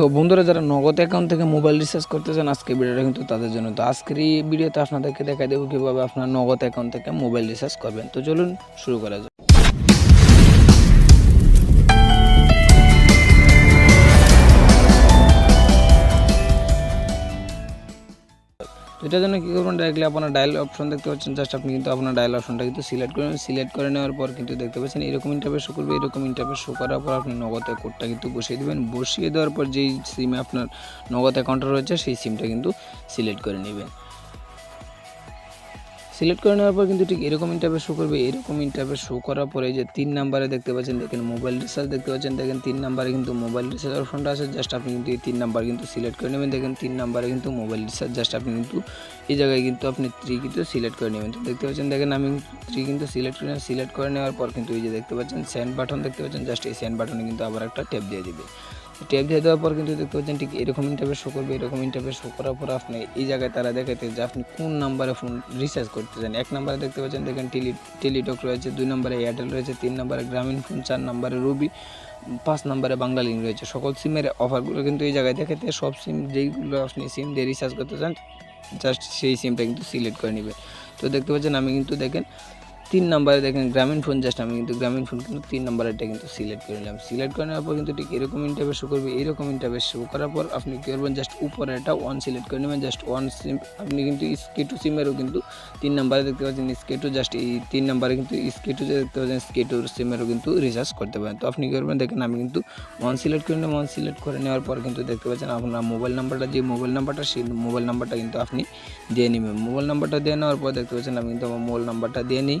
So বন্ধুরা, যারা নগদ অ্যাকাউন্ট থেকে মোবাইল রিচার্জ করতে চান আজকে ভিডিওটা কিন্তু তাদের জন্য। তো আজকের এই ভিডিওতে আপনাদেরকে দেখা দেবো কীভাবে আপনার নগদ অ্যাকাউন্ট থেকে মোবাইল রিচার্জ করবেন। তো চলুন শুরু করা যাক। তো এটার জন্য কী করবেন? ডাইরেক্টলি আপনার ডায়াল অপশন দেখতে পাচ্ছেন। জাস্ট আপনি কিন্তু আপনার ডায়াল অপশনটা কিন্তু সিলেক্ট করবেন সিলেক্ট করে নেওয়ার পর কিন্তু দেখতে পাচ্ছেন, এরকম ইন্টারফেস শো করবে, এরকম ইন্টারফেস শো করার পর আপনি নগদ কোডটা কিন্তু বসিয়ে দেবেন। বসিয়ে দেওয়ার পর যেই সিমে আপনার নগদ অ্যাকাউন্টটা রয়েছে, সেই সিমটা কিন্তু সিলেক্ট করে নেবেন। সিলেক্ট করে নেওয়ার পর কিন্তু ঠিক এরকম ইন্টারফেস শো করবে, এরকম ইন্টারফেস শো করার পরে যে তিন নাম্বারে দেখতে পাচ্ছেন, দেখেন মোবাইল রিচার্জ দেখতে পাচ্ছেন, দেখেন তিন নাম্বারে কিন্তু মোবাইল রিচার্জ অপশনটা আছে জাস্ট আপনি কিন্তু এই তিন নাম্বার কিন্তু সিলেক্ট করে নেবেন, দেখেন তিন নাম্বারে কিন্তু মোবাইল রিচার্জ জাস্ট আপনি কিন্তু এই জায়গায় কিন্তু আপনি থ্রি কিন্তু সিলেক্ট করে নেবেন। দেখতে পাচ্ছেন, দেখেন আমি থ্রি কিন্তু সিলেক্ট করে সিলেক্ট করে নেওয়ার পর কিন্তু এই যে দেখতে পাচ্ছেন সেন্ড বাটন দেখতে পাচ্ছেন জাস্ট এই সেন্ড বাটনে কিন্তু আবার একটা ট্যাপ দিয়ে দিবে। ট্যাপ দিয়ে দেওয়ার পর কিন্তু দেখতে পাচ্ছেন ঠিক এরকম ইন্টারভেস শো করবে, এরকম ইন্টারভেস শো করার পর আপনি এই জায়গায় তারা দেখাতে যে আপনি কোন নাম্বারে ফোন রিচার্জ করতে চান এক নাম্বারে দেখতে পাচ্ছেন দেখেন টেলি টেলিটক রয়েছে, দুই নম্বরে এয়ারটেল রয়েছে, তিন নম্বরে গ্রামীণ ফোন চার নম্বরে রবি, পাঁচ নম্বরে বাংলা লিঙ্ক রয়েছে। সকল সিমের অফারগুলো কিন্তু এই জায়গায় দেখাতে সব সিম যেইগুলো আপনি সিম দিয়ে রিচার্জ করতে চান জাস্ট সেই সিমটা কিন্তু সিলেক্ট করে নেবেন। তো দেখতে পাচ্ছেন আমি কিন্তু দেখেন তিন নাম্বারে দেখেন, গ্রামীণ ফোন জাস্ট আমি কিন্তু গ্রামীণ ফোন কিন্তু তিন নাম্বারটা কিন্তু সিলেক্ট করে নিলাম। সিলেক্ট করে নেওয়ার পর কিন্তু ঠিক এরকম ইন্টারভেস শো করবে, এরকম ইন্টারভেস শো করার পর আপনি কী করবেন জাস্ট উপরে একটা ওয়ান সিলেক্ট করে নেবেন জাস্ট ওয়ান সিম আপনি কিন্তু স্কে টু সিমেরও কিন্তু তিন নাম্বারে দেখতে পাচ্ছেন স্কে টু জাস্ট এই তিন নাম্বারে কিন্তু স্কে টু যে দেখতে পাচ্ছেন স্কে টু সিমেরও কিন্তু রিচার্জ করতে পারেন। তো আপনি কী করবেন, দেখেন আমি কিন্তু ওয়ান সিলেক্ট করে নেব ওয়ান সিলেক্ট করে নেওয়ার পর কিন্তু দেখতে পাচ্ছেন আপনার মোবাইল নাম্বারটা যে মোবাইল নাম্বারটা সেই মোবাইল নাম্বারটা কিন্তু আপনি দিয়ে নেবেন। মোবাইল নাম্বারটা দিয়ে নেওয়ার পর দেখতে পাচ্ছেন আমি কিন্তু আমার মোবাইল নাম্বারটা দিয়ে নিই।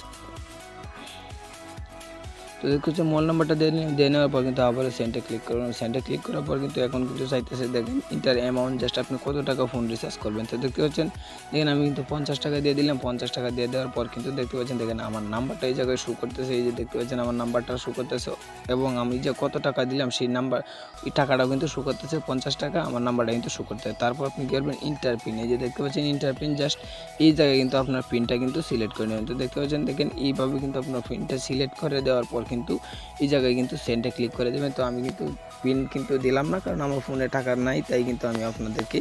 তো দেখতে হচ্ছে মোবাইল নাম্বারটা দিয়ে নেওয়ার পর কিন্তু আবার সেন্টে ক্লিক করুন। সেন্টে ক্লিক করার পর কিন্তু এখন কিন্তু চাইতেছে, দেখেন ইন্টার অ্যামাউন্ট জাস্ট আপনি কত টাকা ফোন রিচার্জ করবেন। তো দেখতে পাচ্ছেন, দেখেন আমি কিন্তু পঞ্চাশ টাকা দিয়ে দিলাম, পঞ্চাশ টাকা দিয়ে দেওয়ার পর কিন্তু দেখতে পাচ্ছেন, দেখেন আমার নাম্বারটা এই জায়গায় শো করতেছে, এই যে দেখতে পাচ্ছেন আমার নাম্বারটা শো করতেছে, এবং আমি যে কত টাকা দিলাম সেই নাম্বার এই টাকাটাও কিন্তু শো করতেছে, পঞ্চাশ টাকা আমার নাম্বারটা কিন্তু শো করতেছে। তারপর আপনি কী করবেন ইন্টার পিন এই যে দেখতে পাচ্ছেন ইন্টার পিন জাস্ট এই জায়গায় কিন্তু আপনার পিনটা কিন্তু সিলেক্ট করে নেবেন। তো দেখতে পাচ্ছেন, দেখেন এইভাবে কিন্তু আপনার পিনটা সিলেক্ট করে দেওয়ার পর কিন্তু এই জায়গায় কিন্তু সেন্টে ক্লিক করে দেবেন। তো আমি কিন্তু পিন কিন্তু দিলাম না, কারণ আমার ফোনে টাকা নাই, তাই কিন্তু আমি আপনাদেরকে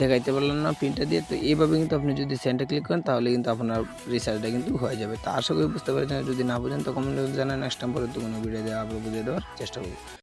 দেখাইতে পারলাম না পিনটা দিয়ে। তো এইভাবে কিন্তু আপনি যদি সেন্টে ক্লিক করেন, তাহলে কিন্তু আপনার রিচার্জটা কিন্তু হয়ে যাবে। তো আশা করি বুঝতে পারছেন। যদি না বুঝেন, তো কমেন্ট জানান। নেক্সট টাইম পরে তো কোনো ভিডিও দেওয়া আপনার বুঝিয়ে দেওয়ার চেষ্টা করব।